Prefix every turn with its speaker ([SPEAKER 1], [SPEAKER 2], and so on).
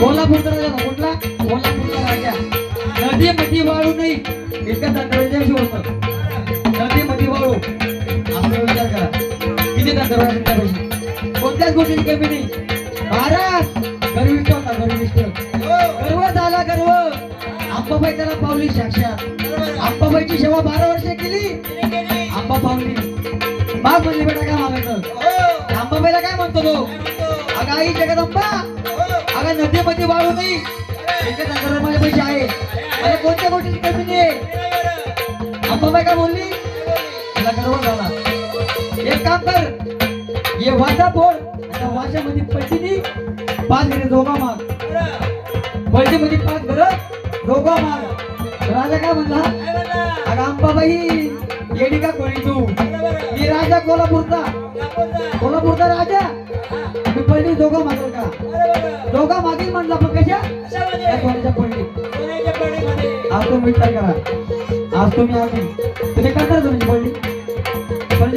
[SPEAKER 1] कोल्हापूरचा राजा कुठला? कोल्हापूरचा राजा. नदी मधी वाळू नाही. इतक्या तंत्रज्ञाशी होत. नदी मधी वाळू. आपला विचार करा. किती तंत्रज्ञान कोणत्याच गोष्टीची कमी नाही. महाराज गर्विष्ट होता गर्विष्ट गर्व झाला गर्व. आप्पाबाई त्याला पावली साक्षात. आप्पाबाईची सेवा बारा वर्ष केली. आप्पा पावली. माग म्हणली बेटा काय मागायचं? आंबाबाईला काय म्हणतो तो? अगं आई जगदंबा. नदीमध्ये वाळू नाही एकच माझे पैसे आहे. मला कोणत्या गोष्टीची कमी नाही. अंबाबाई काय बोलली? तिला गर्व झाला एक काम कर. ये वाचा बोल त्या वाच्यामध्ये पैसे पाच घरे दोघा माग पलटीमध्ये पाच घर दोघा माग राजा काय म्हणला? अगं अंबाबाई येडी का कोणी तू? राजा कोल्हापूरचा. कोल्हापूरचा राजा? मी पहिली दोघं मागल का? दोघा मागील म्हणला पण कशा? पडली? आज तुम्ही विचार करा. आज तुम्ही आम्ही. तुम्ही करणार तुम्ही पडली?